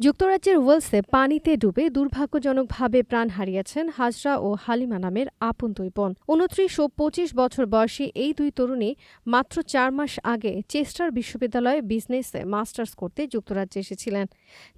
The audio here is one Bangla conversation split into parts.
যুক্তরাজ্যের ওয়েলসে পানিতে ডুবে দুর্ভাগ্যজনকভাবে প্রাণ হারিয়েছেন হাজরা ও হালিমা নামের আপন দুই বোন। উনত্রিশ ও পঁচিশ বছর বয়সী এই দুই তরুণী মাত্র চার মাস আগে চেস্টার বিশ্ববিদ্যালয়ে বিজনেসে মাস্টার্স করতে যুক্তরাজ্যে এসেছিলেন।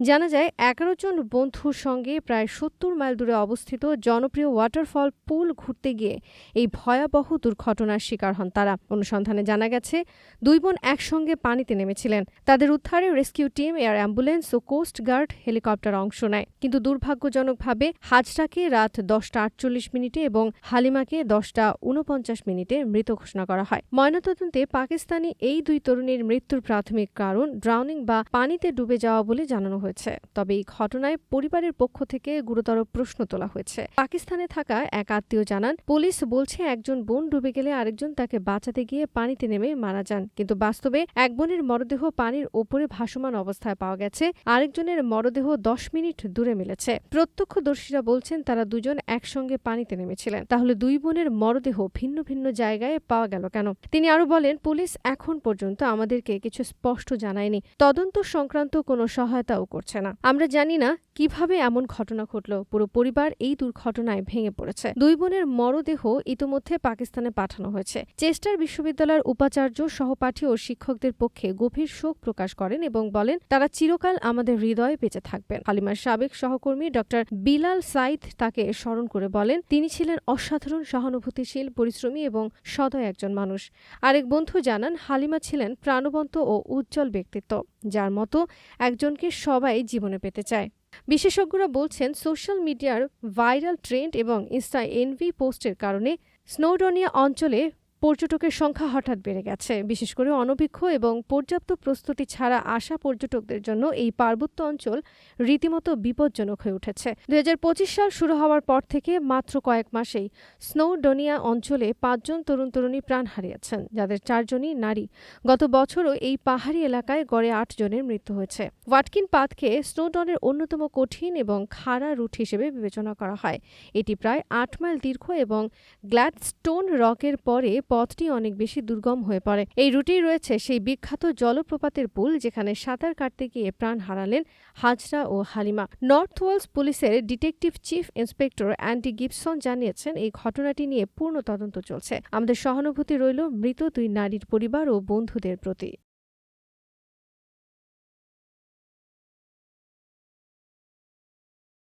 জানা যায়, এগারো জন বন্ধুর সঙ্গে প্রায় সত্তর মাইল দূরে অবস্থিত জনপ্রিয় ওয়াটারফল পুল ঘুরতে গিয়ে এই ভয়াবহ দুর্ঘটনার শিকার হন তারা। অনুসন্ধানে জানা গেছে, দুই বোন একসঙ্গে পানিতে নেমেছিলেন। তাদের উদ্ধারে রেস্কিউ টিম, এয়ার অ্যাম্বুলেন্স ও কোস্ট গার্ড হেলিকপ্টার অংশ নেয়। কিন্তু দুর্ভাগ্যজনকভাবে হাজরাকে রাত দশটা আটচল্লিশ মিনিটে এবং হালিমাকে দশটা উনপঞ্চাশ মিনিটে মৃত ঘোষণা করা হয়। ময়নাতদন্তে পাকিস্তানি এই দুই তরুণীর মৃত্যুর প্রাথমিক কারণ ড্রাউনিং বা পানিতে ডুবে যাওয়া বলে জানানো হয়েছে। তবে এই ঘটনায় পরিবারের পক্ষ থেকে গুরুতর প্রশ্ন তোলা হয়েছে। পাকিস্তানে থাকা এক আত্মীয় জানান, পুলিশ বলছে একজন বোন ডুবে গেলে আরেকজন তাকে বাঁচাতে গিয়ে পানিতে নেমে মারা যান। কিন্তু বাস্তবে এক বোনের মরদেহ পানির ওপরে ভাসমান অবস্থায় পাওয়া গেছে। আরেকজনের মরদেহ দশ মিনিট দূরে মিলেছে। প্রত্যক্ষদর্শীরা বলছেন, তারা দুজন একসঙ্গে পানিতে নেমেছিলেন। তাহলে দুই বোনের মরদেহ ভিন্ন ভিন্ন জায়গায় পাওয়া গেল কেন? তিনি আরও বলেন, পুলিশ এখন পর্যন্ত আমাদেরকে কিছু স্পষ্ট জানায়নি। তদন্ত সংক্রান্ত কোনো সহায়তাও করছে না। আমরা জানি না কীভাবে এমন ঘটনা ঘটল? পুরো পরিবার এই দুর্ঘটনায় ভেঙে পড়েছে। দুই বোনের মরদেহ ইতোমধ্যে পাকিস্তানে পাঠানো হয়েছে। চেস্টার বিশ্ববিদ্যালয়ের উপাচার্য, সহপাঠী ও শিক্ষকদের পক্ষে গভীর শোক প্রকাশ করেন এবং বলেন, তারা চিরকাল আমাদের হৃদয়ে বেঁচে থাকবেন। হালিমার সাবেক সহকর্মী ডক্টর বিলাল সাইদ তাকে স্মরণ করে বলেন, তিনি ছিলেন অসাধারণ, সহানুভূতিশীল, পরিশ্রমী এবং সদয় একজন মানুষ। আরেক বন্ধু জানান, হালিমা ছিলেন প্রাণবন্ত ও উজ্জ্বল ব্যক্তিত্ব, যার মতো একজনকে সবাই জীবনে পেতে চায়। বিশেষজ্ঞরা বলছেন সোশ্যাল মিডিয়ার ভাইরাল ট্রেন্ড এবং ইনস্টা এনভি পোস্টের কারণে স্নোডনিয়া অঞ্চলে পর্যটকের সংখ্যা হঠাৎ বেড়ে গেছে। বিশেষ করে অনভিজ্ঞ এবং পর্যাপ্ত প্রস্তুতি ছাড়া আসা পর্যটকদের জন্য এই পার্বত্য অঞ্চল রীতিমতো বিপজ্জনক হয়ে উঠেছে। দুই হাজার পঁচিশ সাল শুরু হওয়ার পর থেকে মাত্র কয়েক মাসেই স্নোডনিয়া অঞ্চলে পাঁচজন তরুণ তরুণী প্রাণ হারিয়েছেন, যাদের চারজনই নারী। গত বছরও এই পাহাড়ি এলাকায় গড়ে আট জনের মৃত্যু হয়েছে। ওয়াটকিন পাতকে স্নোডনের অন্যতম কঠিন এবং খাড়া রুট হিসেবে বিবেচনা করা হয়। এটি প্রায় আট মাইল দীর্ঘ এবং গ্ল্যাডস্টোন রকের পরে পথটি অনেক বেশি দুর্গম হয়ে পড়ে। এই রুটেই রয়েছে সেই বিখ্যাত জলপ্রপাতের পুল যেখানে সাঁতার কাটতে গিয়ে প্রাণ হারালেন হাজরা ও হালিমা। নর্থ ওয়েলস পুলিশের detective chief inspector Andy Gibson জানিয়েছেন, এই ঘটনাটি নিয়ে পূর্ণ তদন্ত চলছে। আমাদের সহানুভূতি রইল মৃত দুই নারীর পরিবার ও বন্ধুদের প্রতি।